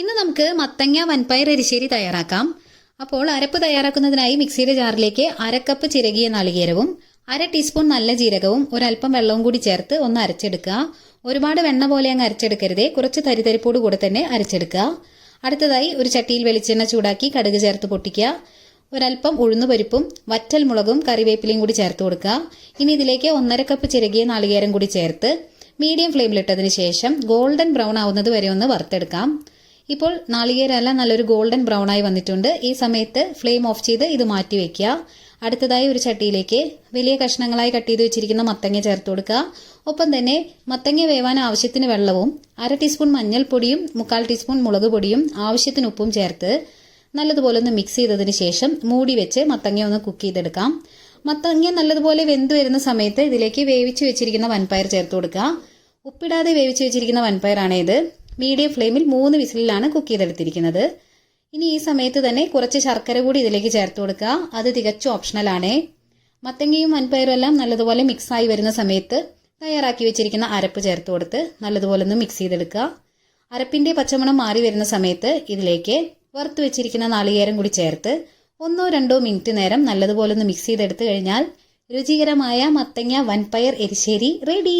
ഇന്ന് നമുക്ക് മത്തങ്ങ വൻപയർ എരിശ്ശേരി തയ്യാറാക്കാം. അപ്പോൾ അരപ്പ് തയ്യാറാക്കുന്നതിനായി മിക്സിയുടെ ജാറിലേക്ക് അരക്കപ്പ് ചിരകിയ നാളികേരവും അര ടീസ്പൂൺ നല്ല ജീരകവും ഒരല്പം വെള്ളവും കൂടി ചേർത്ത് ഒന്ന് അരച്ചെടുക്കുക. ഒരുപാട് വെണ്ണ പോലെ അങ്ങ് അരച്ചെടുക്കരുതേ കുറച്ച് തരിതരിപ്പോട് കൂടെ തന്നെ അരച്ചെടുക്കുക. അടുത്തതായി ഒരു ചട്ടിയിൽ വെളിച്ചെണ്ണ ചൂടാക്കി കടുക് ചേർത്ത് പൊട്ടിക്കുക. ഒരല്പം ഉഴുന്നുപരിപ്പും വറ്റൽ മുളകും കറിവേപ്പിലയും കൂടി ചേർത്ത് കൊടുക്കുക. ഇനി ഇതിലേക്ക് ഒന്നര കപ്പ് ചിരകിയ നാളികേരം കൂടി ചേർത്ത് മീഡിയം ഫ്ലെയിമിലിട്ടതിന് ശേഷം ഗോൾഡൻ ബ്രൗൺ ആവുന്നത് വരെ ഒന്ന് വറുത്തെടുക്കാം. ഇപ്പോൾ നാളികേരെല്ലാം നല്ലൊരു ഗോൾഡൻ ബ്രൗൺ ആയി വന്നിട്ടുണ്ട്. ഈ സമയത്ത് ഫ്ലെയിം ഓഫ് ചെയ്ത് ഇത് മാറ്റി വെക്കുക. അടുത്തതായി ഒരു ചട്ടിയിലേക്ക് വലിയ കഷ്ണങ്ങളായി കട്ട് ചെയ്ത് വെച്ചിരിക്കുന്ന മത്തങ്ങ ചേർത്ത് കൊടുക്കുക. ഒപ്പം തന്നെ മത്തങ്ങ വേവാൻ ആവശ്യത്തിന് വെള്ളവും അര ടീസ്പൂൺ മഞ്ഞൾപ്പൊടിയും മുക്കാൽ ടീസ്പൂൺ മുളക് പൊടിയും ആവശ്യത്തിന് ഉപ്പും ചേർത്ത് നല്ലതുപോലെ ഒന്ന് മിക്സ് ചെയ്തതിന് ശേഷം മൂടി വെച്ച് മത്തങ്ങ ഒന്ന് കുക്ക് ചെയ്തെടുക്കാം. മത്തങ്ങ നല്ലതുപോലെ വെന്ത് വരുന്ന സമയത്ത് ഇതിലേക്ക് വേവിച്ച് വെച്ചിരിക്കുന്ന വൻപയർ ചേർത്ത് കൊടുക്കുക. ഉപ്പിടാതെ വേവിച്ച് വെച്ചിരിക്കുന്ന വൻപയറാണ് ഇത്. മീഡിയം ഫ്ലെയിമിൽ മൂന്ന് വിസിലിലാണ് കുക്ക് ചെയ്തെടുത്തിരിക്കുന്നത്. ഇനി ഈ സമയത്ത് തന്നെ കുറച്ച് ശർക്കര കൂടി ഇതിലേക്ക് ചേർത്ത് കൊടുക്കുക. അത് തികച്ചും ഓപ്ഷണലാണേ മത്തങ്ങയും വൻപയറും എല്ലാം നല്ലതുപോലെ മിക്സായി വരുന്ന സമയത്ത് തയ്യാറാക്കി വെച്ചിരിക്കുന്ന അരപ്പ് ചേർത്ത് കൊടുത്ത് നല്ലതുപോലെ ഒന്ന് മിക്സ് ചെയ്തെടുക്കുക. അരപ്പിന്റെ പച്ചമണം മാറി വരുന്ന സമയത്ത് ഇതിലേക്ക് വറുത്ത് വെച്ചിരിക്കുന്ന നാളികേരം കൂടി ചേർത്ത് ഒന്നോ രണ്ടോ മിനിറ്റ് നേരം നല്ലതുപോലെ ഒന്ന് മിക്സ് ചെയ്തെടുത്തു കഴിഞ്ഞാൽ രുചികരമായ മത്തങ്ങ വൻപയർ എരിശ്ശേരി റെഡി